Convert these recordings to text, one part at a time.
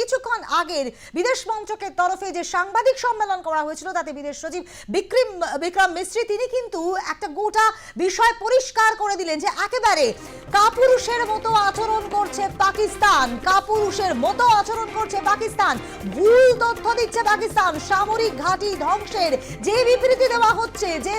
কিছুক্ষণ আগের বিদেশ মন্ত্রকের তরফে যে সাংবাদিক সম্মেলন করা হয়েছিল, তাতে বিদেশ সচিব বিক্রম বিক্রম মিস্ত্রি তিনি কিন্তু একটা গোটা বিষয় পরিষ্কার করে দিলেন যে একেবারে কাপুরুষের মতো আচরণ করছে পাকিস্তান, কাপুরুষের মতো আচরণ করছে পাকিস্তান, ভুল তথ্য দিচ্ছে পাকিস্তান, সামরিক ঘাঁটি ধ্বংসের যে বিবৃতি দেওয়া হচ্ছে, যে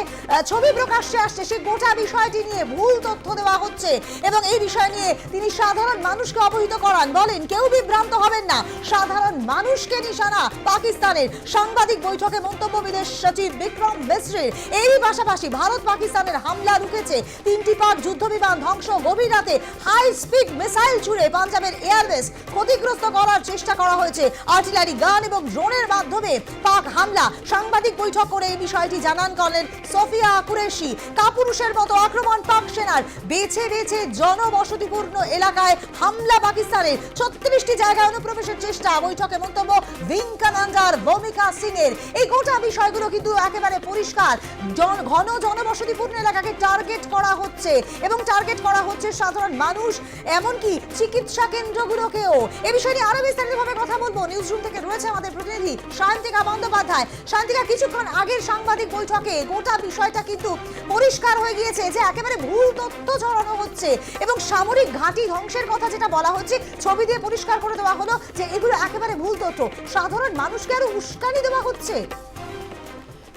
ছবি প্রকাশ্যে আসছে, সে গোটা বিষয়টি নিয়ে ভুল তথ্য দেওয়া হচ্ছে এবং এই বিষয় নিয়ে তিনি সাধারণ মানুষকে অবহিত করান। বলেন, কেউ বিভ্রান্ত হবেন না। সাধারণ মানুষকে নিশানা। পাকিস্তানের সাংবাদিক বৈঠকে মন্তব্য বিদেশ সচিব বিক্রম মিশ্রের। এরই পাশাপাশি ভারত পাকিস্তানের হামলা রুখেছে। তিনটি পাক যুদ্ধ বিমান ধ্বংস গভীর রাতে হাই স্পিড মিসাইল ছুড়ে পাঞ্জাবের এয়ারবেস ক্ষতিগ্রস্ত করার চেষ্টা করা হয়েছে। আর্টিলারি গান এবং ড্রোনের মাধ্যমে পাক হামলা। সাংবাদিক বৈঠক করে এই বিষয়টি জানান করলেন সোফিয়া কুরেশি। কাপুরুষের মতো আক্রমণ পাক সেনার বেছে বেছে জনবসতিপূর্ণ এলাকায় হামলা পাকিস্তানের ছত্রিশটি জায়গায় অনুপ্রবেশের চেষ্টা বৈঠকে মন্তব্য ভিঙ্কানান্দার ভূমিকা সিং এর এই গোটা বিষয়গুলো কিন্তু একেবারে পরিষ্কার। জন, ঘন জনবসতিপূর্ণ এলাকাকে টার্গেট করা হচ্ছে এবং টার্গেট করা হচ্ছে সাধারণ মানুষ, এমনকি চিকিৎসা কেন্দ্রগুলোকেও। এ বিষয়ে নিয়ে আরও বিস্তারিতভাবে কথা বলব। নিউজ রুম থেকে রয়েছে আমাদের প্রতিনিধি শান্তিকা বন্দ্যোপাধ্যায়। শান্তিকা কিছুক্ষণ আগের সাংবাদিক বৈঠকে গোটা বিষয়টা কিন্তু পরিষ্কার হয়ে গিয়েছে যে একেবারে ভুল তথ্য ছড়ানো হচ্ছে এবং সামরিক ঘাঁটি ধ্বংসের কথা যেটা বলা হচ্ছে, ছবি দিয়ে পরিষ্কার করে দেওয়া হলো যে এগুলো একেবারে ভুল তথ্য। সাধারণ মানুষকে আরও উস্কানি দেওয়া হচ্ছে।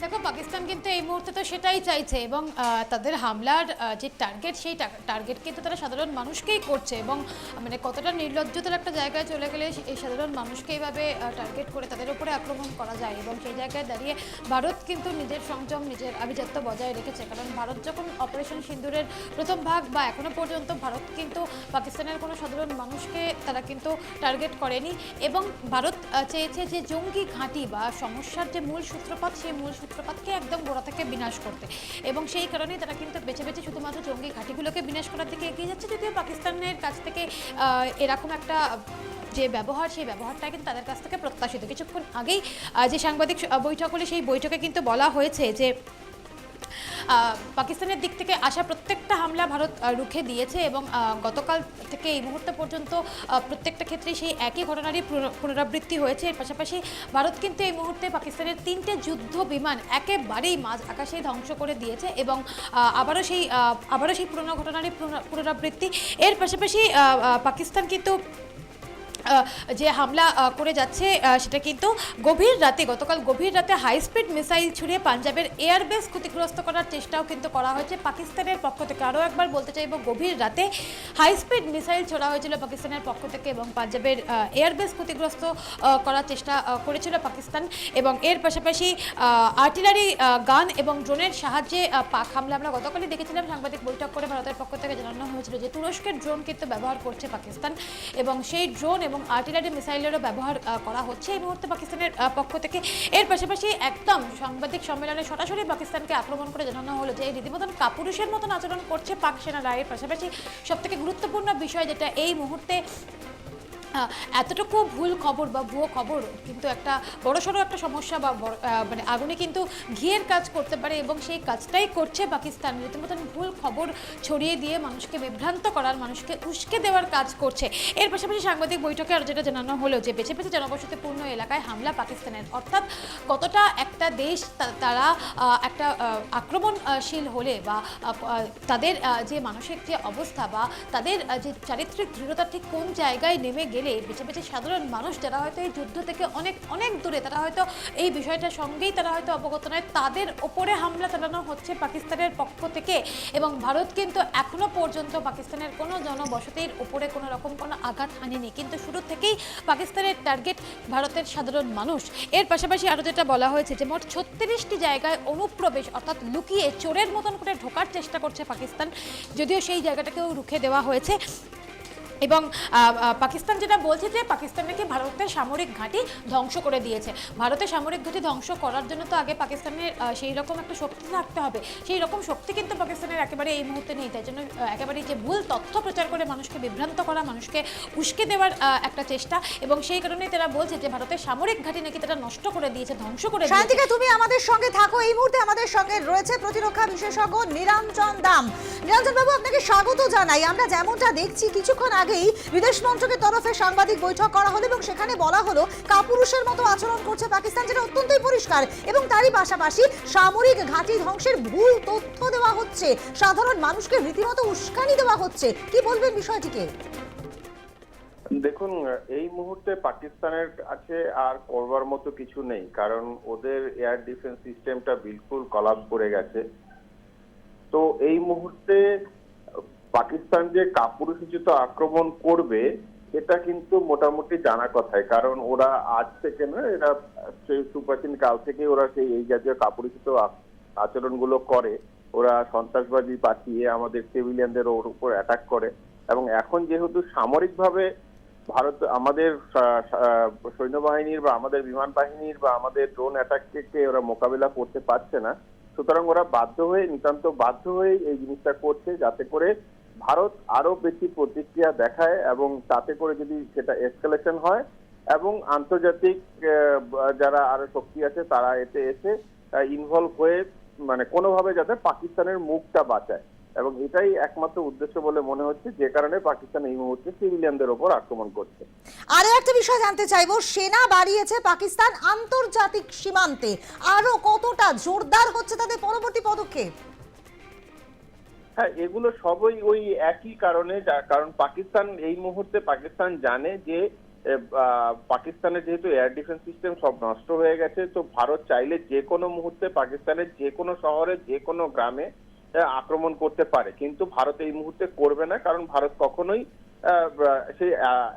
দেখো, পাকিস্তান কিন্তু এই মুহূর্তে তো সেটাই চাইছে এবং তাদের হামলার যে টার্গেট সেই টার্গেট কিন্তু তারা সাধারণ মানুষকেই করছে এবং মানে কতটা নির্লজ্জতার একটা জায়গায় চলে গেলে এই সাধারণ মানুষকে এইভাবে টার্গেট করে তাদের উপরে আক্রমণ করা যায় এবং সেই জায়গায় দাঁড়িয়ে ভারত কিন্তু নিজের সংযম, নিজের আভিজাত্য বজায় রেখেছে। কারণ ভারত যখন অপারেশন সিন্দুরের প্রথম ভাগ বা এখনও পর্যন্ত ভারত কিন্তু পাকিস্তানের কোনো সাধারণ মানুষকে তারা কিন্তু টার্গেট করেনি এবং ভারত চেয়েছে যে জঙ্গি ঘাঁটি বা সমস্যার যে মূল সূত্রপাত, সেই মূল সূত্রপাতকে একদম গোড়া থেকে বিনাশ করতে। এবং সেই কারণেই তারা কিন্তু বেছে বেছে শুধুমাত্র জঙ্গি ঘাঁটিগুলোকে বিনাশ করার দিকে এগিয়ে যাচ্ছে, যদিও পাকিস্তানের কাছ থেকে এরকম একটা যে ব্যবহার, সেই ব্যবহারটা কিন্তু তাদের কাছ থেকে প্রত্যাশিত। কিছুক্ষণ আগেই যে সাংবাদিক বৈঠক হলে, সেই বৈঠকে কিন্তু বলা হয়েছে যে পাকিস্তানের দিক থেকে আসা প্রত্যেকটা হামলা ভারত রুখে দিয়েছে এবং গতকাল থেকে এই মুহূর্ত পর্যন্ত প্রত্যেকটা ক্ষেত্রে সেই একই ঘটনারই পুনরাবৃত্তি হয়েছে। এর পাশাপাশি ভারত কিন্তু এই মুহূর্তে পাকিস্তানের তিনটে যুদ্ধ বিমান একেবারেই মাঝ আকাশে ধ্বংস করে দিয়েছে এবং আবারও সেই আবারও সেই পুরনো ঘটনারই পুনরাবৃত্তি। এর পাশাপাশি পাকিস্তান কিন্তু যে হামলা করে যাচ্ছে সেটা কিন্তু গভীর রাতে, গতকাল গভীর রাতে হাই স্পিড মিসাইল ছুড়ে পাঞ্জাবের এয়ারবেস ক্ষতিগ্রস্ত করার চেষ্টাও কিন্তু করা হয়েছে পাকিস্তানের পক্ষ থেকে। আরও একবার বলতে চাইব, গভীর রাতে হাই স্পিড মিসাইল ছোড়া হয়েছিল পাকিস্তানের পক্ষ থেকে এবং পাঞ্জাবের এয়ারবেস ক্ষতিগ্রস্ত করার চেষ্টা করেছিল পাকিস্তান এবং এর পাশাপাশি আর্টিলারি গান এবং ড্রোনের সাহায্যে পাক হামলা। আমরা গতকালই দেখেছিলাম সাংবাদিক বৈঠক করে ভারতের পক্ষ থেকে জানানো হয়েছিল যে তুরস্কের ড্রোন কিন্তু ব্যবহার করছে পাকিস্তান এবং সেই ড্রোন এবং আর্টিলারি মিসাইলেরও ব্যবহার করা হচ্ছে এই মুহূর্তে পাকিস্তানের পক্ষ থেকে। এর পাশাপাশি একদম সাংবাদিক সম্মেলনে সরাসরি পাকিস্তানকে আক্রমণ করে জানানো হলো যে, এই রীতিমতন কাপুরুষের মতন আচরণ করছে পাক সেনারা এর পাশাপাশি সবথেকে গুরুত্বপূর্ণ বিষয় যেটা এই মুহূর্তে এতটুকু ভুল খবর বা ভুয়ো খবর কিন্তু একটা বড়সড় একটা সমস্যা বা মানে আগুনে কিন্তু ঘিয়ের কাজ করতে পারে এবং সেই কাজটাই করছে পাকিস্তান। রীতিমতন ভুল খবর ছড়িয়ে দিয়ে মানুষকে বিভ্রান্ত করার, মানুষকে উস্কে দেওয়ার কাজ করছে। এর পাশাপাশি সাংবাদিক বৈঠকে আর যেটা জানানো হলো যে বেছে বেছে জনবসতিপূর্ণ এলাকায় হামলা পাকিস্তানের। অর্থাৎ কতটা একটা দেশ তারা একটা আক্রমণশীল হলে বা তাদের যে মানসিক যে অবস্থা বা তাদের যে চারিত্রিক দৃঢ়তা ঠিক কোন জায়গায় নেমে গেলে বেছে বেছে সাধারণ মানুষ যারা হয়তো এই যুদ্ধ থেকে অনেক অনেক দূরে, তারা হয়তো এই বিষয়টার সঙ্গেই তারা হয়তো অবগত নয়। তাদের ওপরে হামলা চালানো হচ্ছে পাকিস্তানের পক্ষ থেকে এবং ভারত কিন্তু এখনও পর্যন্ত পাকিস্তানের কোনো জনবসতির ওপরে কোনো রকম কোনো আঘাত হানেনি। কিন্তু শুরু থেকেই পাকিস্তানের টার্গেট ভারতের সাধারণ মানুষ। এর পাশাপাশি আরও যেটা বলা হয়েছে যে মোট ছত্রিশটি জায়গায় অনুপ্রবেশ অর্থাৎ লুকিয়ে চোরের মতন করে ঢোকার চেষ্টা করছে পাকিস্তান। যদিও সেই জায়গাটাকেও রুখে দেওয়া হয়েছে। এবং পাকিস্তান যেটা বলছে যে পাকিস্তান নাকি ভারতের সামরিক ঘাঁটি ধ্বংস করে দিয়েছে। ভারতের সামরিক ঘাঁটি ধ্বংস করার জন্য তো আগে পাকিস্তানের সেই রকম একটা শক্তি থাকতে হবে। সেই রকম শক্তি কিন্তু পাকিস্তানের একেবারে এই মুহূর্তে নেই। তাই জন্য একেবারে যে ভুল তথ্য প্রচার করে মানুষকে বিভ্রান্ত করা, মানুষকে উস্কে দেওয়ার একটা চেষ্টা। এবং সেই কারণেই তারা বলছে যে ভারতের সামরিক ঘাঁটি নাকি তারা নষ্ট করে দিয়েছে, ধ্বংস করে দিয়েছে। তুমি আমাদের সঙ্গে থাকো। এই মুহূর্তে আমাদের সঙ্গে রয়েছে প্রতিরক্ষা বিশেষজ্ঞ নিরঞ্জন দাম। নিরঞ্জন বাবু, আপনাকে স্বাগত জানাই। আমরা যেমনটা দেখছি, কিছুক্ষণ আগেই বিদেশ মন্ত্রকের তরফে সাংবাদিক বৈঠক করা হলো এবং সেখানে বলা হলো, কাপুরুষের মতো আচরণ করছে পাকিস্তান, যেটা অত্যন্তই পরিষ্কার এবং তারই পাশাপাশি সামরিক ঘাঁটি ধ্বংসের ভুল তথ্য দেওয়া হচ্ছে। সাধারণ মানুষকে রীতিমতো উস্কানি দেওয়া হচ্ছে। কি বলবেন বিষয়টিকে? দেখুন, এই মুহূর্তে পাকিস্তানের কাছে আর করবার মতো কিছু নেই, কারণ ওদের এয়ার ডিফেন্স সিস্টেমটা বিলকুল কলাপ করে গেছে। তো এই মুহূর্তে পাকিস্তান যে কাপুরুষোচিত আক্রমণ করবে, এটা কিন্তু মোটামুটি জানা কথাই। কারণ ওরা আজ থেকে না এরা সেই সুপ্রাচীন কাল থেকে ওরা সেই এই জাতীয় কাপুরুষিত আচরণগুলো করে। ওরা সন্ত্রাসবাদী পাঠিয়ে আমাদের সিভিলিয়ানদের ওর উপর অ্যাটাক করে। এবং এখন যেহেতু সামরিকভাবে ভারত আমাদের সৈন্যবাহিনীর বা আমাদের বিমান বাহিনীর বা আমাদের ড্রোন অ্যাটাককে ওরা মোকাবিলা করতে পারছে না, সুতরাং ওরা বাধ্য হয়ে নিতান্ত বাধ্য হয়ে এই জিনিসটা করছে, যাতে করে ভারত আরও বেশি প্রতিক্রিয়া দেখায় এবং তাতে করে যদি সেটা এসকালেশন হয় এবং আন্তর্জাতিক যারা আরও শক্তি আছে তারা এতে এসে ইনভলভ হয়ে মানে কোনোভাবে যাতে পাকিস্তানের মুখটা বাঁচায়। এবং এটাই একমাত্র উদ্দেশ্য বলে মনে হচ্ছে, যে কারণে পাকিস্তান এই মুহূর্তে সিভিলিয়ানদের ওপর আক্রমণ করছে। আরও একটা বিষয় জানতে চাইব, সেনা বাড়িয়েছে পাকিস্তান আন্তর্জাতিক সীমান্তে। আরও কতটা জোরদার হচ্ছে তাদের পরবর্তী পদক্ষেপ? হ্যাঁ এগুলো সবই ওই একই কারণে কারণ পাকিস্তান এই মুহূর্তে পাকিস্তান জানে যে পাকিস্তানের যেহেতু এয়ার ডিফেন্স সিস্টেম সব নষ্ট হয়ে গেছে, তো ভারত চাইলে যে কোনো মুহূর্তে পাকিস্তানের যে কোনো শহরে, যে কোনো গ্রামে আক্রমণ করতে পারে। কিন্তু ভারত এই মুহূর্তে করবে না, কারণ ভারত কখনোই সেই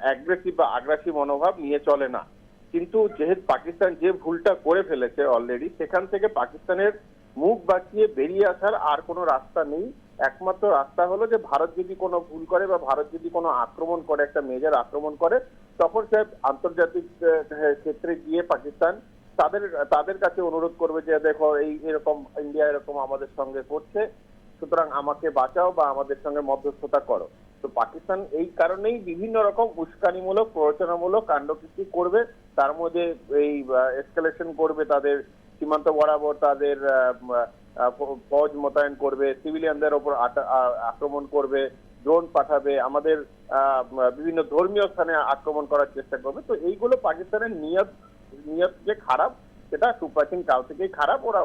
অ্যাগ্রেসিভ বা আগ্রাসী মনোভাব নিয়ে চলে না। কিন্তু যেহেতু পাকিস্তান যে ভুলটা করে ফেলেছে অলরেডি সেখান থেকে পাকিস্তানের মুখ বাঁচিয়ে বেরিয়ে আসার আর কোনো রাস্তা নেই। একমাত্র রাস্তা হলো যে ভারত যদি কোনো ভুল করে বা ভারত যদি কোনো আক্রমণ করে, একটা মেজর আক্রমণ করে, তখন সে আন্তর্জাতিক ক্ষেত্রে গিয়ে পাকিস্তান তাদের তাদের কাছে অনুরোধ করবে যে দেখো এই এরকম ইন্ডিয়া এরকম আমাদের সঙ্গে করছে, সুতরাং আমাকে বাঁচাও বা আমাদের সঙ্গে মধ্যস্থতা করো। তো পাকিস্তান এই কারণেই বিভিন্ন রকম উস্কানিমূলক, প্ররোচনামূলক কাণ্ডকীর্তি করবে, তার মধ্যে এই এসকালেশন করবে তাদের, সীমান্ত বরাবর তাদের ফৌজ মোতায়েন করবে, সিভিলিয়ানদের ওপর আক্রমণ করবে ড্রোন পাঠাবে, আমাদের বিভিন্ন ধর্মীয় স্থানে আক্রমণ করার চেষ্টা করবে। তো এইগুলো পাকিস্তানের নিয়ত নিয়ত যে খারাপ সেটা সুপ্রাচীন কাল থেকেই খারাপ ওরা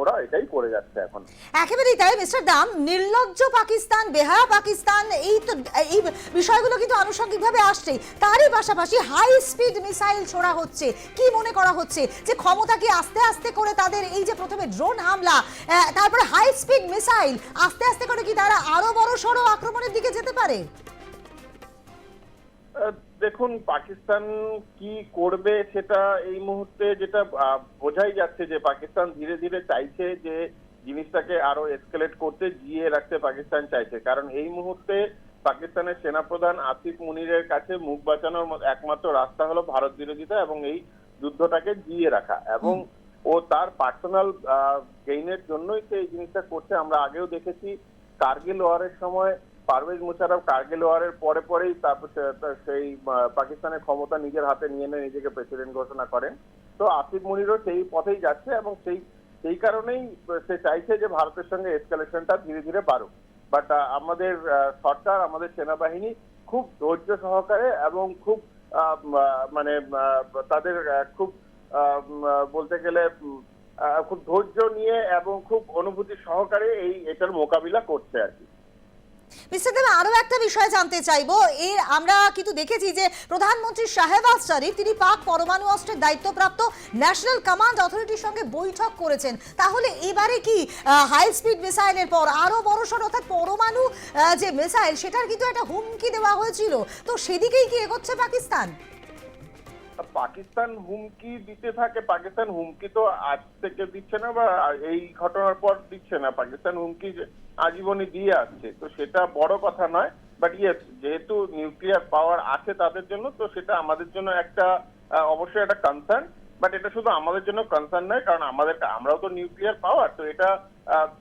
ওরা এটাই করে যাচ্ছে এখন। একেবারেই তাই মিস্টার দাম নির্লজ্জ পাকিস্তান বেহায়া পাকিস্তান এই তো এই বিষয়গুলো কিন্তু আনুষঙ্গিকভাবে আসছে তারই পাশাপাশি হাই স্পিড মিসাইল ছোড়া হচ্ছে। কি মনে করা হচ্ছে যে ক্ষমতা কি আস্তে আস্তে করে তাদের এই যে প্রথমে ড্রোন হামলা তারপরে হাই স্পিড মিসাইল আস্তে আস্তে করে কি তারা আরও বড় সড়ো আক্রমণের দিকে যেতে পারে? দেখুন পাকিস্তান কি করবে সেটা এই মুহূর্তে যেটা বোঝাই যাচ্ছে যে পাকিস্তান ধীরে ধীরে চাইছে যে জিনিসটাকে আরও এসকেলেট করতে জিয়ে রাখতে পাকিস্তান চাইছে। কারণ এই মুহূর্তে পাকিস্তানের সেনাপ্রধান আসিফ মুনিরের কাছে মুখ বাঁচানোর মতো একমাত্র রাস্তা হলো ভারত বিরোধিতা এবং এই যুদ্ধটাকে জিয়ে রাখা। এবং ও তার পার্সোনাল গেইনের জন্যই সে এই জিনিসটা করছে। আমরা আগেও দেখেছি কার্গিল ওয়ারের সময় পারভেজ মুশারফ কার্গিল ওয়ারের পরে পরেই তারপর সেই পাকিস্তানের ক্ষমতা নিজের হাতে নিয়ে নিয়ে নিজেকে প্রেসিডেন্ট ঘোষণা করেন। তো আসিফ মুনিরও সেই পথেই যাচ্ছে এবং সেই সেই কারণেই সে চাইছে যে ভারতের সঙ্গে এসকালেশনটা ধীরে ধীরে বাড়ুক। বাট আমাদের সরকার, আমাদের সেনাবাহিনী খুব ধৈর্য সহকারে এবং খুব মানে তাদের খুব বলতে গেলে খুব ধৈর্য নিয়ে এবং খুব অনুভূতি সহকারে এই এটার মোকাবিলা করছে আর কি। মিস্টার দেব আরও একটা বিষয় জানতে চাইব। এর আমরা কিন্তু দেখেছি যে প্রধানমন্ত্রী শাহেবাজ শরীফ, তিনি পাক পরমাণু অস্ত্রের দায়িত্বপ্রাপ্ত ন্যাশনাল কমান্ড অথরিটির সঙ্গে বৈঠক করেছেন। তাহলে এবারে কি হাই স্পিড মিসাইলের পর আরও বড় সড় অর্থাৎ পরমাণু যে মিসাইল, সেটার কিন্তু একটা হুমকি দেওয়া হয়েছিল। তো সেদিকেই কি এগোচ্ছে পাকিস্তান? পাকিস্তান হুমকি দিতে থাকে, পাকিস্তান হুমকি তো আজ থেকে দিচ্ছে না বা এই ঘটনার পর দিচ্ছে না। পাকিস্তান হুমকি আজীবনই দিয়ে আসছে, তো সেটা বড় কথা নয়। বাট ইয়েস যেহেতু নিউক্লিয়ার পাওয়ার আছে তাদের জন্য, তো সেটা আমাদের জন্য একটা অবশ্যই একটা কনসার্ন বাট এটা শুধু আমাদের জন্য কনসার্ন নয়, কারণ আমাদের, আমরাও তো নিউক্লিয়ার পাওয়ার তো এটা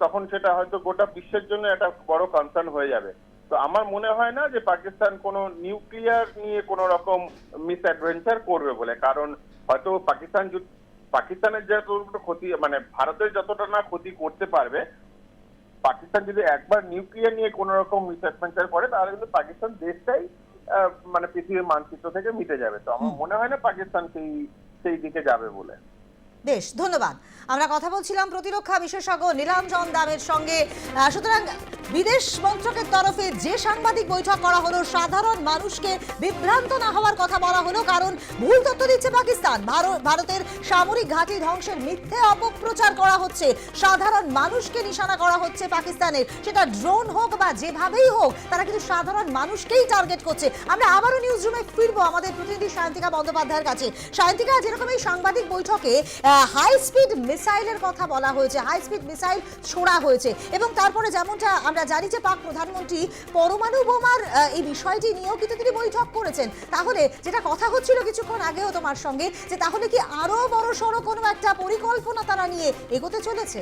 তখন সেটা হয়তো গোটা বিশ্বের জন্য একটা বড় কনসার্ন হয়ে যাবে। তো আমার মনে হয় না যে পাকিস্তান কোনো নিউক্লিয়ার নিয়ে কোনো রকম মিস অ্যাডভেঞ্চার করবে বলে। কারণ হয়তো পাকিস্তান পাকিস্তানের যতটা ক্ষতি মানে ভারতের যতটা না ক্ষতি করতে পারবে পাকিস্তান যদি একবার নিউক্লিয়ার নিয়ে কোনো রকম মিস অ্যাডভেঞ্চার করে তাহলে কিন্তু পাকিস্তান দেশটাই মানে পৃথিবীর মানচিত্র থেকে মিটে যাবে। তো আমার মনে হয় না পাকিস্তান সেই সেই দিকে যাবে বলে। বেশ ধন্যবাদ। আমরা কথা বলছিলাম প্রতিরক্ষা বিশেষজ্ঞ নীলাঞ্জন দামের সঙ্গে সুতরাং বিদেশ মন্ত্রকের তরফে যে সাংবাদিক বৈঠক করা হলো, সাধারণ মানুষকে বিভ্রান্ত না হওয়ার কথা বলা হলো, কারণ ভুল তথ্য দিচ্ছে পাকিস্তান। ভারত- ভারতের সামরিক ঘাঁটি ধ্বংসের মিথ্যে অপপ্রচার করা হচ্ছে, সাধারণ মানুষকে নিশানা করা হচ্ছে পাকিস্তানের। সেটা ড্রোন হোক বা যেভাবেই হোক, তারা কিন্তু সাধারণ মানুষকেই টার্গেট করছে। আমরা আবারও নিউজ রুমে ফিরবো আমাদের প্রতিনিধি সায়ন্তিকা বন্দ্যোপাধ্যায়ের কাছে। সায়ন্তিকা, যেরকম এই সাংবাদিক বৈঠকে হাই স্পিড মিসাইলের কথা বলা হয়েছে হাই স্পিড মিসাইল ছোড়া হয়েছে, এবং তারপরে যেমনটা আমরা জানি যে পাক প্রধানমন্ত্রী পরমাণু বোমার এই বিষয়টি নিয়েও কিন্তু তিনি বৈঠক করেছেন। তাহলে যেটা কথা হচ্ছিল কিছুক্ষণ আগেও তোমার সঙ্গে, যে তাহলে কি আরও বড় সড়ো কোনো একটা পরিকল্পনা তারা নিয়ে এগোতে চলেছে?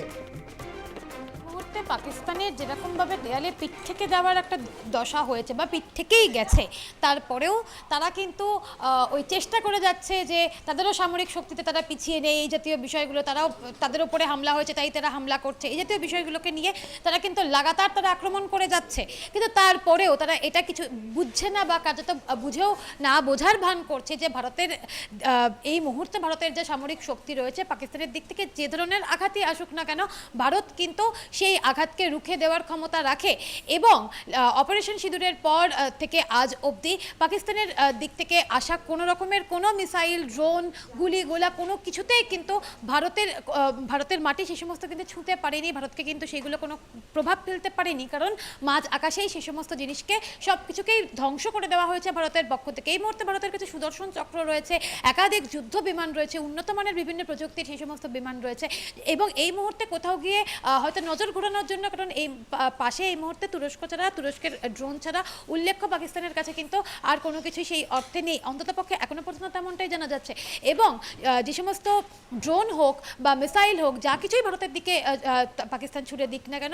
মুহূর্তে পাকিস্তানের যেরকমভাবে দেয়ালে পিঠ থেকে যাওয়ার একটা দশা হয়েছে বা পিঠ থেকেই গেছে, তারপরেও তারা কিন্তু ওই চেষ্টা করে যাচ্ছে যে তাদেরও সামরিক শক্তিতে তারা পিছিয়ে নেই, এই জাতীয় বিষয়গুলো তারাও, তাদের উপরে হামলা হয়েছে, তাই তারা হামলা করছে, এই জাতীয় বিষয়গুলোকে নিয়ে তারা কিন্তু লাগাতার তারা আক্রমণ করে যাচ্ছে। কিন্তু তারপরেও তারা এটা কিছু বুঝছে না বা কার্যত বুঝেও না বোঝার ভান করছে যে ভারতের এই মুহূর্তে ভারতের যে সামরিক শক্তি রয়েছে, পাকিস্তানের দিক থেকে যে ধরনের আঘাতই আসুক না কেন, ভারত কিন্তু সেই আঘাতকে রুখে দেওয়ার ক্ষমতা রাখে এবং অপারেশন সিঁদুরের পর থেকে আজ অবধি পাকিস্তানের দিক থেকে আসা কোনো রকমের কোনো মিসাইল, ড্রোন, গুলি, গোলা কোনো কিছুতেই কিন্তু ভারতের ভারতের মাটি সে সমস্ত কিন্তু ছুঁতে পারেনি, ভারতকে কিন্তু সেগুলো কোনো প্রভাব ফেলতে পারেনি। কারণ, মাঝ আকাশেই সে সমস্ত জিনিসকে সব কিছুকেই ধ্বংস করে দেওয়া হয়েছে ভারতের পক্ষ থেকে। এই মুহূর্তে ভারতের কাছে সুদর্শন চক্র রয়েছে, একাধিক যুদ্ধ বিমান রয়েছে উন্নত মানের বিভিন্ন প্রযুক্তির সেই সমস্ত বিমান রয়েছে এবং এই মুহূর্তে কোথাও গিয়ে হয়তো নজর ঘোরানোর জন্য, কারণ এই পাশে এই মুহূর্তে তুরস্ক ছাড়া, তুরস্কের ড্রোন ছাড়া উল্লেখ্য পাকিস্তানের কাছে কিন্তু আর কোনো কিছু সেই অর্থে নেই। অন্ততপক্ষে এখনও পর্যন্ত তেমনটাই জানা যাচ্ছে। এবং যে সমস্ত ড্রোন হোক বা মিসাইল হোক, যা কিছুই ভারতের দিকে পাকিস্তান ছুড়ে দিক না কেন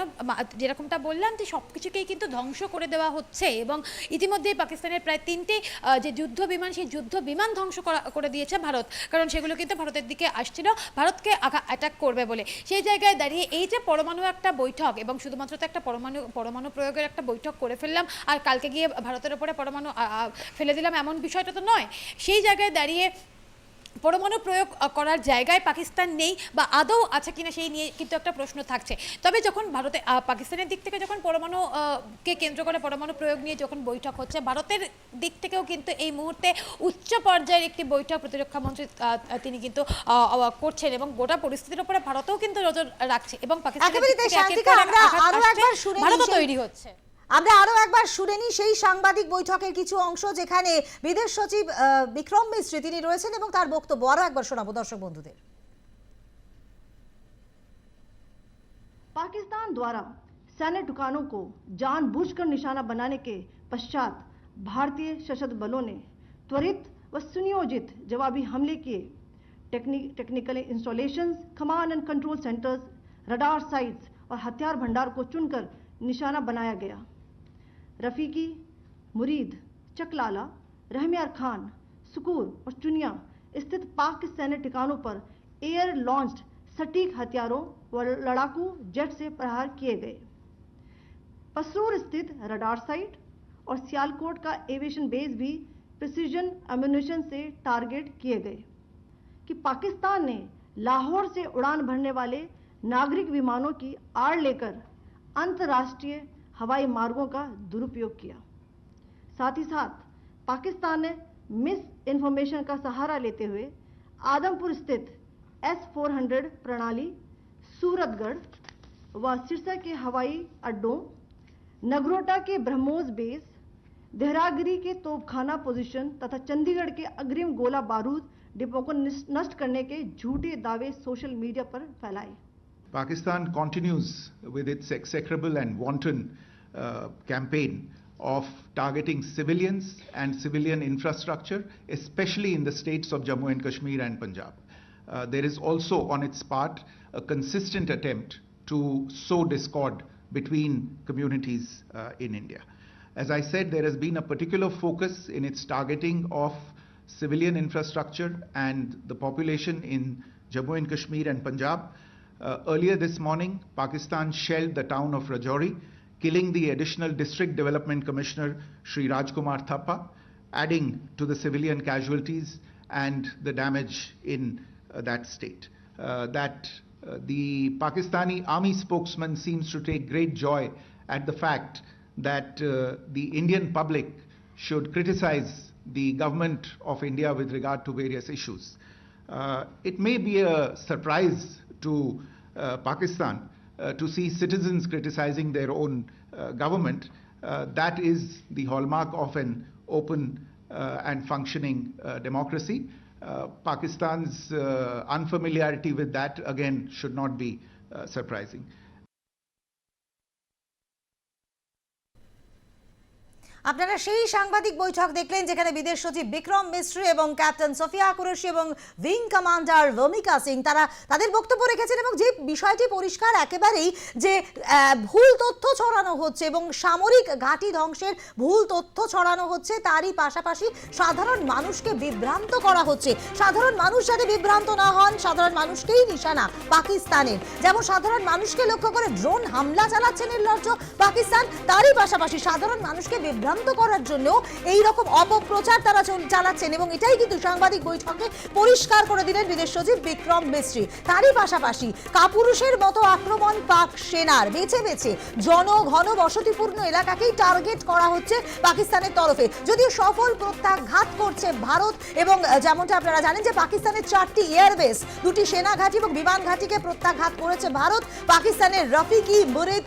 যেরকমটা বললাম যে সব কিছুকেই কিন্তু ধ্বংস করে দেওয়া হচ্ছে এবং ইতিমধ্যেই পাকিস্তানের প্রায় তিনটি যে যুদ্ধ বিমান, সেই যুদ্ধ বিমান ধ্বংস করে দিয়েছে ভারত। কারণ সেগুলো কিন্তু ভারতের দিকে আসছিল। ভারতকে অ্যাটাক করবে বলে। সেই জায়গায় দাঁড়িয়ে এই যে পরমাণু একটা বৈঠক এবং শুধুমাত্র তো একটা পরমাণু পরমাণু প্রয়োগের একটা বৈঠক করে ফেললাম আর কালকে গিয়ে ভারতের ওপরে পরমাণু ফেলে দিলাম এমন বিষয়টা তো নয়। সেই জায়গায় দাঁড়িয়ে পরমাণু প্রয়োগ করার জায়গায় পাকিস্তান নেই বা আদৌ আছে কিনা সেই নিয়ে কিন্তু একটা প্রশ্ন থাকছে। তবে যখন ভারতে পাকিস্তানের দিক থেকে যখন পরমাণু কে কেন্দ্র করে পরমাণু প্রয়োগ নিয়ে যখন বৈঠক হচ্ছে ভারতের দিক থেকেও কিন্তু এই মুহূর্তে উচ্চ পর্যায়ের একটি বৈঠক প্রতিরক্ষা মন্ত্রী তিনি কিন্তু করছেন এবং গোটা পরিস্থিতির উপরে ভারতও কিন্তু নজর রাখছে এবং পাকিস্তানের সেই- তৈরি হচ্ছে। আমরা আরো একবার শুনে নিই সেই সাংবাদিক বৈঠকের কিছু অংশ যেখানে বিদেশ সচিব আহ, বিক্রম মিশ্রি তিনি রয়েছেন এবং তার বক্তব্য আরো একবার শোনাবো দর্শক বন্ধুদের पाकिस्तान द्वारा सैन्य ठिकानों को जानबूझकर निशाना बनाने के पश्चात भारतीय सशस्त्र बलों ने त्वरित व सुनियोजित जवाबी हमले किए technique technical installations command and control centres radar sites और हथियार भंडार को चुनकर निशाना बनाया गया रफीकी, मुरीद, चकलाला, रहमियार खान, सुकूर और चुनिया स्थित पाक सैन्य ठिकानों पर एयर लॉन्च्ड सटीक हथियारों व लड़ाकू जेट से प्रहार किए गए। पसरूर स्थित रडार साइट और सियालकोट का एविएशन बेस भी प्रिसीजन एम्यूनेशन से टारगेट किए गए कि पाकिस्तान ने लाहौर से उड़ान भरने वाले नागरिक विमानों की आड़ लेकर अंतर्राष्ट्रीय हवाई मार्गों का दुरुपयोग किया। साथ ही साथ, पाकिस्तान ने मिस इन्फॉर्मेशन का सहारा लेते हुए आदमपुर स्थित एस 400 प्रणाली, सूरतगढ़ व सिरसा के हवाई अड्डों, नगरोटा के ब्रह्मोस बेस, देहरागिरी के तोपखाना पोजीशन तथा चंडीगढ़ के अग्रिम गोला बारूद डिपो को नष्ट करने के झूठे दावे सोशल मीडिया पर फैलाए। Pakistan continues with its execrable and wanton uh, campaign of targeting civilians and civilian infrastructure, especially in the states of Jammu and Kashmir and Punjab. Uh, there is also, on its part, a consistent attempt to sow discord between communities uh, in India. As I said, there has been a particular focus in its targeting of civilian infrastructure and the population in Jammu and Kashmir and Punjab. Uh, earlier this morning, Pakistan shelled the town of Rajouri, killing the additional district development commissioner Sri Rajkumar Thappa. adding to the civilian casualties and the damage in uh, that state. Uh, that uh, the Pakistani army spokesman seems to take great joy at the fact that uh, the Indian public should criticize the government of India with regard to various issues. Uh, it may be a surprise to uh, Pakistan uh, to see citizens criticizing their own uh, government. That is the hallmark of an open and functioning democracy. Pakistan's unfamiliarity with that, again, should not be surprising. আপনারা সেই সাংবাদিক বৈঠক দেখলেন যেখানে বিদেশ সচিব বিক্রম মিস্ত্রি এবং ক্যাপ্টেন সোফিয়া কুরেশি এবং উইং কমান্ডার ভূমিকা সিং, তারা তাদের বক্তব্য রেখেছেন এবং যে বিষয়টি পরিষ্কার একেবারেই যে ভুল তথ্য ছড়ানো হচ্ছে এবং সামরিক ঘাঁটি ধ্বংসের ভুল তথ্য ছড়ানো হচ্ছে, তারই পাশাপাশি সাধারণ মানুষকে বিভ্রান্ত করা হচ্ছে। সাধারণ মানুষ যাতে বিভ্রান্ত না হন, সাধারণ মানুষকেই নিশানা পাকিস্তানের। যেমন সাধারণ মানুষকে লক্ষ্য করে ড্রোন হামলা চালাচ্ছে নির্লজ্জ পাকিস্তান, তারই পাশাপাশি সাধারণ মানুষকে বিভ্রান্ত করার জন্য এই রকম অপপ্রচার তারা চল- চালাচ্ছেন এবং এটাই কিন্তু সাংবাদিক বৈঠকে পরিষ্কার করে দিলেন বিদেশ সচিব বিক্রম মিস্ত্রি। তারই পাশাপাশি কাপুরুষের মতো আক্রমণ পাক সেনার। বেছে বেছে জনঘন বসতিপূর্ণ এলাকাকেই টার্গেট করা হচ্ছে পাকিস্তানের তরফে। যদিও সফল প্রত্যাঘাত করছে ভারত এবং যেমনটা আপনারা জানেন যে পাকিস্তানের চারটি এয়ারবেস, দুটি সেনা ঘাঁটি এবং বিমান ঘাঁটিকে প্রত্যাঘাত করেছে ভারত। পাকিস্তানের রফিকি মুরিদ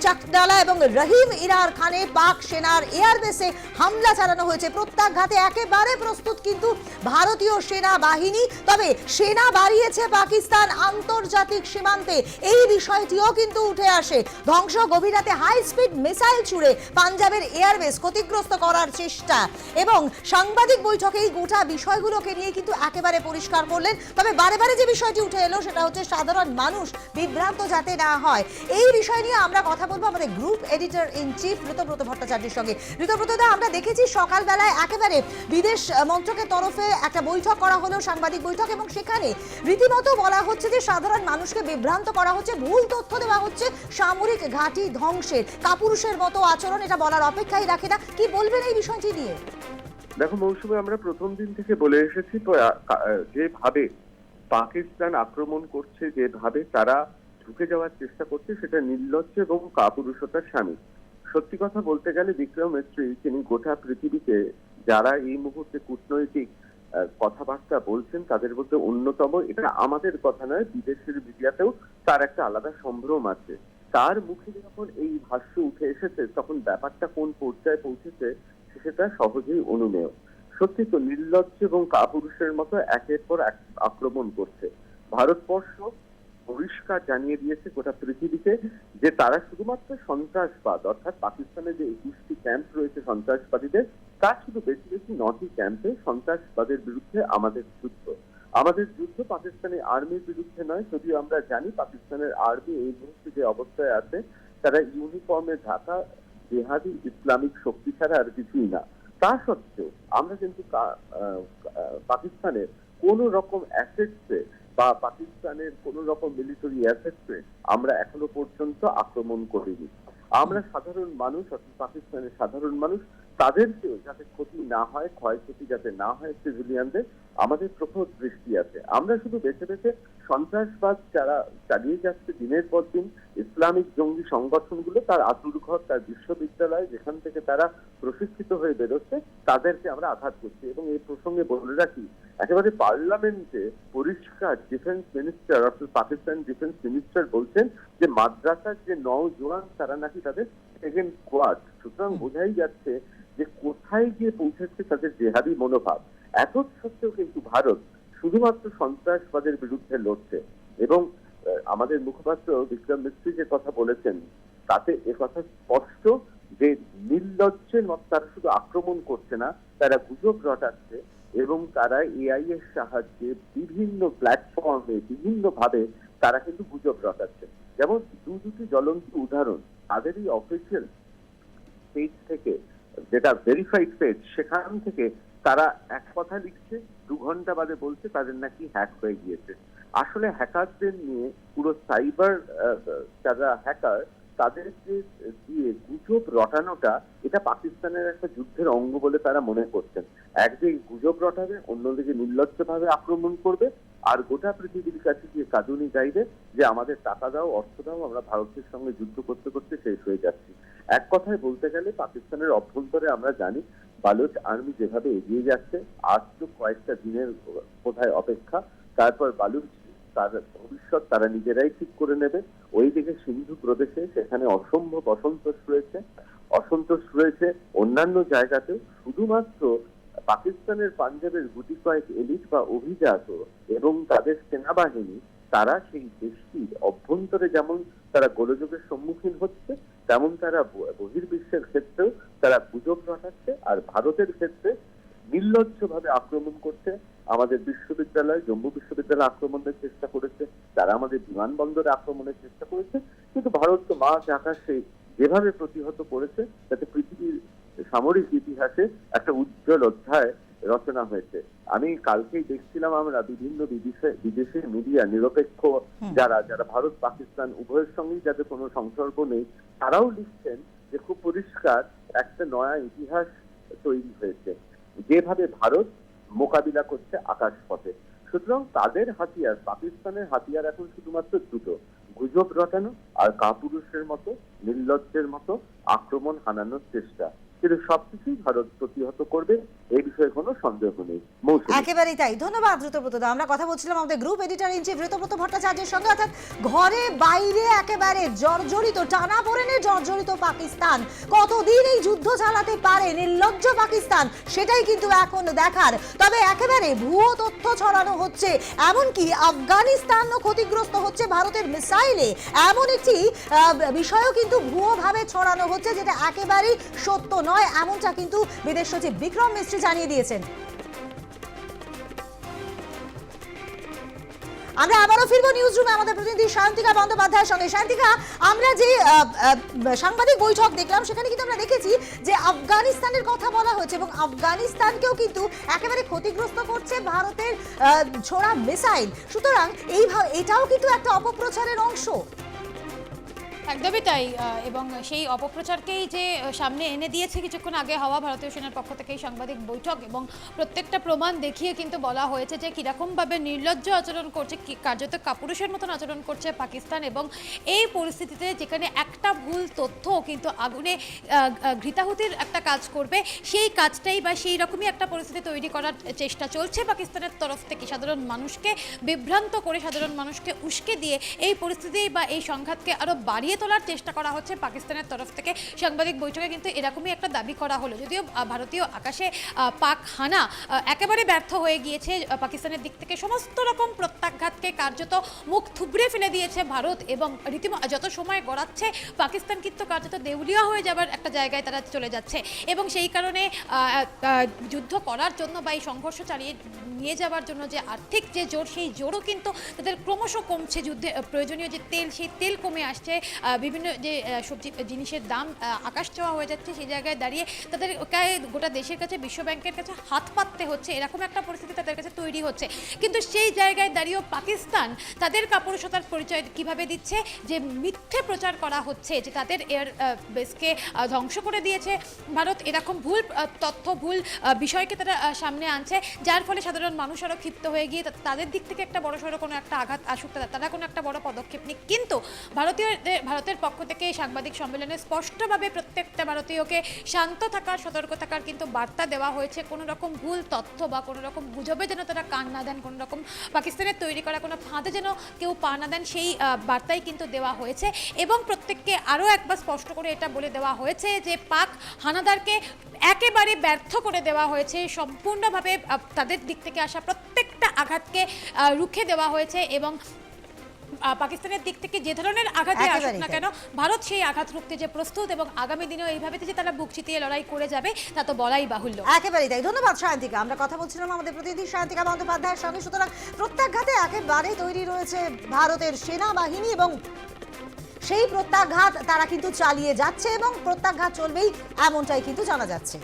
চাকডালা এবং রহিম ইরার খানে পাক সেনার এয়ারবেসে হামলা চালানো হয়েছে। প্রত্যাঘাতে একেবারে প্রস্তুত কিন্তু ভারতীয় সেনা বাহিনী তবে সেনা বাড়িয়েছে পাকিস্তান আন্তর্জাতিক সীমান্তে। এই বিষয়টিও কিন্তু উঠে আসে। ধ্বংস গভীরাতে হাই স্পিড মিসাইল ছুড়ে পাঞ্জাবের এয়ারবেস ক্ষতিগ্রস্ত করার চেষ্টা। এবং সাংবাদিক বৈঠকে এই গোটা বিষয়গুলোকে নিয়ে কিন্তু একেবারে পরিষ্কার করলেন। তবে বারে বারে যে বিষয়টি উঠে এলো, সেটা হচ্ছে সাধারণ মানুষ বিভ্রান্ত যাতে না হয়। এই বিষয় নিয়ে আমরা কথা বলব আমাদের group editor in chief Ritabrata ভট্টাচার্যের সঙ্গে। ঋতব্রত দা আমরা দেখেছি সকালবেলায় একেবারে বিদেশ মন্ত্রকের তরফে একটা বৈঠক করা হলো সাংবাদিক বৈঠক এবং সেখানে রীতিমতো বলা হচ্ছে যে সাধারণ মানুষকে বিভ্রান্ত করা হচ্ছে ভুল তথ্য দেওয়া হচ্ছে সামরিক ঘাঁটি ধ্বংসের কাপুরুষের মতো আচরণ এটা বলার অপেক্ষাই রাখে না। কি বলবেন এই বিষয়টি নিয়ে? দেখো মৌসুমে আমরা প্রথম দিন থেকে বলে এসেছি তো, যেভাবে পাকিস্তান আক্রমণ করছে যেভাবে তারা ঢুকে যাওয়ার চেষ্টা করছে সেটা নির্লজ্জ এবং কাপুরুষতার স্বামী সত্যি কথা বলতে গেলে বিক্রম মিস্ত্রি, তিনি গোটা পৃথিবীতে যারা এই মুহূর্তে কূটনৈতিক কথাবার্তা বলছেন, তাদের মধ্যে অন্যতম। এটা আমাদের কথা নয়, বিদেশের মিডিয়াতেও তার একটা আলাদা সম্ভ্রম আছে। তার মুখে যখন এই ভাষ্য উঠে এসেছে, তখন ব্যাপারটা কোন পর্যায়ে পৌঁছেছে, সেটা সহজেই অনুমেয়। সত্যি তো নির্লজ্জ এবং কাপুরুষের মতো একের পর এক আক্রমণ করছে। ভারতবর্ষ পরিষ্কার জানিয়ে দিয়েছে গোটা পৃথিবীতে যে তারা শুধুমাত্র সন্ত্রাসবাদ, অর্থাৎ পাকিস্তানে যে একুশটি ক্যাম্প রয়েছে সন্ত্রাসবাদীদের, তার শুধু বেশি বেশি নটি ক্যাম্পে সন্ত্রাসবাদের বিরুদ্ধে আমাদের যুদ্ধ। আমাদের যুদ্ধ পাকিস্তানি আর্মির বিরুদ্ধে নয়, যদিও আমরা জানি পাকিস্তানের আর্মি এই মুহূর্তে যে অবস্থায় আছে, তারা ইউনিফর্মে ঢাকা, জেহাদি, ইসলামিক শক্তি ছাড়া আর কিছুই না। তা সত্ত্বেও আমরা কিন্তু পাকিস্তানের কোন রকম অ্যাসেটসে বা পাকিস্তানের কোন রকম মিলিটারি অ্যাসেটকে আমরা এখনও পর্যন্ত আক্রমণ করিনি। আমরা সাধারণ মানুষ, অর্থাৎ পাকিস্তানের সাধারণ মানুষ, তাদেরকেও যাতে ক্ষতি না হয়, ক্ষয়ক্ষতি যাতে না হয় সিভিলিয়ানদের আমাদের প্রখর দৃষ্টি আছে। আমরা শুধু বেছে বেছে সন্ত্রাসবাদ যারা চালিয়ে যাচ্ছে দিনের পর দিন ইসলামিক জঙ্গি সংগঠনগুলো তার আতুরঘর তার বিশ্ববিদ্যালয় যেখান থেকে তারা প্রশিক্ষিত হয়ে বেরোচ্ছে তাদেরকে আমরা আঘাত করছি। এবং এই প্রসঙ্গে বলে রাখি একেবারে পার্লামেন্টে পরিষ্কার ডিফেন্স মিনিস্টার অর্থাৎ পাকিস্তান ডিফেন্স মিনিস্টার বলছেন যে মাদ্রাসার যে নওজোয়ান তারা নাকি তাদের সেকেন্ড কোয়াড সুতরাং বোঝাই যাচ্ছে যে কোথায় গিয়ে পৌঁছাচ্ছে তাদের জেহাদি মনোভাব? এত সত্ত্বেও কিন্তু ভারত শুধুমাত্র সন্ত্রাসবাদের বিরুদ্ধে লড়ছে। এবং আমাদের মুখপাত্র বিক্রম মিস্ত্রি যে কথা বলেছেন, তাতে কথা স্পষ্ট যে নির্লজ্জের মত তারা শুধু আক্রমণ করছে না, তারা গুজব রটাচ্ছে এবং তারা এআই এর সাহায্যে বিভিন্ন প্ল্যাটফর্মে বিভিন্ন ভাবে তারা কিন্তু গুজব রটাচ্ছে। যেমন দু দুটি জ্বলন্ত উদাহরণ তাদেরই অফিসিয়াল পেজ থেকে, যেটা ভেরিফাইড পেজ সেখান থেকে তারা এক কথা লিখছে, দু ঘণ্টা বাদে বলছে তাদের নাকি হ্যাক হয়ে গিয়েছে। আসলে হ্যাকারদের নিয়ে পুরো সাইবার যারা হ্যাকার তাদের যে দিয়ে গুজব রটানোটা এটা পাকিস্তানের একটা যুদ্ধের অঙ্গ বলে তারা মনে করছেন। একদিকে গুজব রটাবে, অন্যদিকে নির্লজ্জভাবে আক্রমণ করবে, আর গোটা পৃথিবীর কাছে গিয়ে কাঁদুনি গাইবে যে আমাদের টাকা দাও, অর্থ দাও, আমরা ভারতের সঙ্গে যুদ্ধ করতে করতে শেষ হয়ে যাচ্ছি। এক কথায় বলতে গেলে পাকিস্তানের অভ্যন্তরে আমরা জানি বালুচ আর্মি যেভাবে এগিয়ে যাচ্ছে, আজ তো কয়েকটা দিনের কোথায় অপেক্ষা, তারপর বালুচ তার ভবিষ্যৎ তারা নিজেরাই ঠিক করে নেবে। ওইদিকে সিন্ধু প্রদেশে সেখানে অসম্ভব অসন্তোষ রয়েছে। অসন্তোষ রয়েছে অন্যান্য জায়গাতেও। শুধুমাত্র পাকিস্তানের পাঞ্জাবের গুটি কয়েক এলিট বা অভিজাত এবং তাদের সেনাবাহিনী, তারা সেই দেশটির অভ্যন্তরে যেমন তারা গোলযোগের সম্মুখীন হচ্ছে, তেমন তারা বহির্বিশ্বের ক্ষেত্রেও তারা গুজব রটাচ্ছে, আর ভারতের ক্ষেত্রে নির্লজ্জভাবে আক্রমণ করছে। আমাদের বিশ্ববিদ্যালয়, জম্মু বিশ্ববিদ্যালয় আক্রমণের চেষ্টা করেছে, তারা আমাদের বিমানবন্দরে আক্রমণের চেষ্টা করেছে, কিন্তু ভারত তো মাঝ আকাশে যেভাবে প্রতিহত করেছে, তাতে পৃথিবীর সামরিক ইতিহাসে একটা উজ্জ্বল অধ্যায় রচনা হয়েছে। আমি কালকেই দেখছিলাম আমরা বিভিন্ন বিদেশে বিদেশি মিডিয়া নিরপেক্ষ যারা যারা ভারত পাকিস্তান উভয়ের সঙ্গেই যাদের কোনো সংসর্গ নেই তারাও লিখছেন যে খুব পরিষ্কার একটা নয়া ইতিহাস তৈরি হয়েছে। যেভাবে ভারত মোকাবিলা করছে আকাশ পথে সুতরাং তাদের হাতিয়ার পাকিস্তানের হাতিয়ার এখন শুধুমাত্র দুটো। গুজব রটানো আর কাপুরুষের মতো নির্লজ্জের মতো আক্রমণ হানানোর চেষ্টা। কিন্তু সবকিছুই ভারত প্রতিহত করবে এই বিষয়ে কোনো সন্দেহ নেই। একেবারেই তাই। ধন্যবাদ আমরা কথা বলছিলাম আমাদের গ্রুপ এডিটর ঋতব্রত ভট্টাচার্যের সঙ্গে, অর্থাৎ ঘরে বাইরে একেবারে জর্জরিত, টানা পড়েনে জর্জরিত পাকিস্তান। কতদিন এই যুদ্ধ চালাতে পারে নির্লজ্জ পাকিস্তান? সেটাই কিন্তু এখন দেখার। তবে একেবারে ভুয়ো তথ্য ছড়ানো হচ্ছে। এমনকি আফগানিস্তানও ক্ষতিগ্রস্ত হচ্ছে ভারতের মিসাইলে। এমন একটি বিষয়ও কিন্তু ভুয়োভাবে ছড়ানো হচ্ছে, যেটা একেবারেই সত্য নয়। এমনটা কিন্তু বিদেশ সচিব বিক্রম মিস্ত্রি জানিয়ে দিয়েছেন। আমরা আবারও ফিরবো নিউজ রুমে আমাদের প্রতিনিধি শান্তিকা বন্দ্যোপাধ্যায়ের সঙ্গে। শান্তিকা, আমরা যে সাংবাদিক বৈঠক দেখলাম, সেখানে কিন্তু আমরা দেখেছি যে আফগানিস্তানের কথা বলা হয়েছে এবং আফগানিস্তানকেও কিন্তু একেবারে ক্ষতিগ্রস্ত করছে ভারতের ছোড়া মিসাইল। সুতরাং এই এটাও কিন্তু একটা অপপ্রচারের অংশ। একদমই তাই এবং সেই অপপ্রচারকেই যে সামনে এনে দিয়েছে কিছুক্ষণ আগে হওয়া ভারতীয় সেনার পক্ষ থেকে সাংবাদিক বৈঠক এবং প্রত্যেকটা প্রমাণ দেখিয়ে কিন্তু বলা হয়েছে যে, কীরকমভাবে নির্লজ্জ আচরণ করছে কার্যত কাপুরুষের মতন আচরণ করছে পাকিস্তান এবং এই পরিস্থিতিতে যেখানে একটা ভুল তথ্য কিন্তু আগুনে ঘৃতাহুতির একটা কাজ করবে, সেই কাজটাই বা সেই রকমই একটা পরিস্থিতি তৈরি করার চেষ্টা চলছে পাকিস্তানের তরফ থেকে। সাধারণ মানুষকে বিভ্রান্ত করে, সাধারণ মানুষকে উস্কে দিয়ে এই পরিস্থিতি বা এই সংঘাতকে আরও বাড়িয়ে তোলার চেষ্টা করা হচ্ছে পাকিস্তানের তরফ থেকে। সাংবাদিক বৈঠকে কিন্তু এরকমই একটা দাবি করা হলো। যদিও ভারতীয় আকাশে পাক হানা একেবারে ব্যর্থ হয়ে গিয়েছে পাকিস্তানের দিক থেকে সমস্ত রকম প্রত্যাঘাতকে কার্যত মুখ থুবড়ে ফেলে দিয়েছে ভারত এবং রীতিমতো যত সময় গড়াচ্ছে, পাকিস্তান কিন্তু কার্যত দেউলিয়া হয়ে যাবার একটা জায়গায় তারা চলে যাচ্ছে। এবং সেই কারণে যুদ্ধ করার জন্য বা এই সংঘর্ষ চালিয়ে নিয়ে যাওয়ার জন্য যে আর্থিক যে জোর, সেই জোরও কিন্তু তাদের ক্রমশ কমছে। যুদ্ধে প্রয়োজনীয় যে তেল, সেই তেল কমে আসছে। বিভিন্ন যে সবজি জিনিসের দাম আকাশ ছোঁয়া হয়ে যাচ্ছে সেই জায়গায় দাঁড়িয়ে তাদের গোটা দেশের কাছে বিশ্ব ব্যাংকের কাছে হাত পাততে হচ্ছে। এরকম একটা পরিস্থিতি তাদের কাছে তৈরি হচ্ছে। কিন্তু সেই জায়গায় দাঁড়িয়েও পাকিস্তান তাদের কাপুরুষতার পরিচয় কীভাবে দিচ্ছে? যে মিথ্যে প্রচার করা হচ্ছে, যে তাদের এয়ার বেসকে ধ্বংস করে দিয়েছে। ভারত এরকম ভুল তথ্য, ভুল বিষয়কে তারা সামনে আনছে, যার ফলে সাধারণ মানুষ আরও ক্ষিপ্ত হয়ে গিয়ে তাদের দিক থেকে একটা বড় সড়ো কোনো একটা আঘাত আসুক, তারা কোনো একটা বড় পদক্ষেপ নিক। কিন্তু ভারতীয় ভারতের পক্ষ থেকে এই সাংবাদিক সম্মেলনে স্পষ্টভাবে প্রত্যেকটা ভারতীয়কে শান্ত থাকার, সতর্ক থাকার কিন্তু বার্তা দেওয়া হয়েছে। কোনো রকম ভুল তথ্য বা কোনো রকম গুজবে যেন তারা কান না দেন, কোনো রকম পাকিস্তানের তৈরি করা কোনো ফাঁদে যেন কেউ পা না দেন, সেই বার্তাই কিন্তু দেওয়া হয়েছে। এবং প্রত্যেককে আরও একবার স্পষ্ট করে এটা বলে দেওয়া হয়েছে যে পাক হানাদারকে একেবারে ব্যর্থ করে দেওয়া হয়েছে। সম্পূর্ণভাবে তাদের দিক থেকে আসা প্রত্যেকটা আঘাতকে রুখে দেওয়া হয়েছে এবং পাকিস্তানের দিক থেকে যে ধরনের আঘাতই আসুক না কেন ভারত সেই আঘাত রুখতে যে প্রস্তুত এবং আগামী দিনেও এইভাবে যে তারা বুক চিতিয়ে লড়াই করে যাবে তা তো বলাই বাহুল্য। একেবারেই তাই। ধন্যবাদ শান্তিকা আমরা কথা বলছিলাম আমাদের প্রতিনিধি শান্তিকা বন্দ্যোপাধ্যায়ের সঙ্গে। সুতরাং প্রত্যাঘাতে একেবারে তৈরি রয়েছে ভারতের সেনাবাহিনী এবং সেই প্রত্যাঘাত তারা কিন্তু চালিয়ে যাচ্ছে এবং প্রত্যাঘাত চলবেই এমনটাই কিন্তু জানা যাচ্ছে।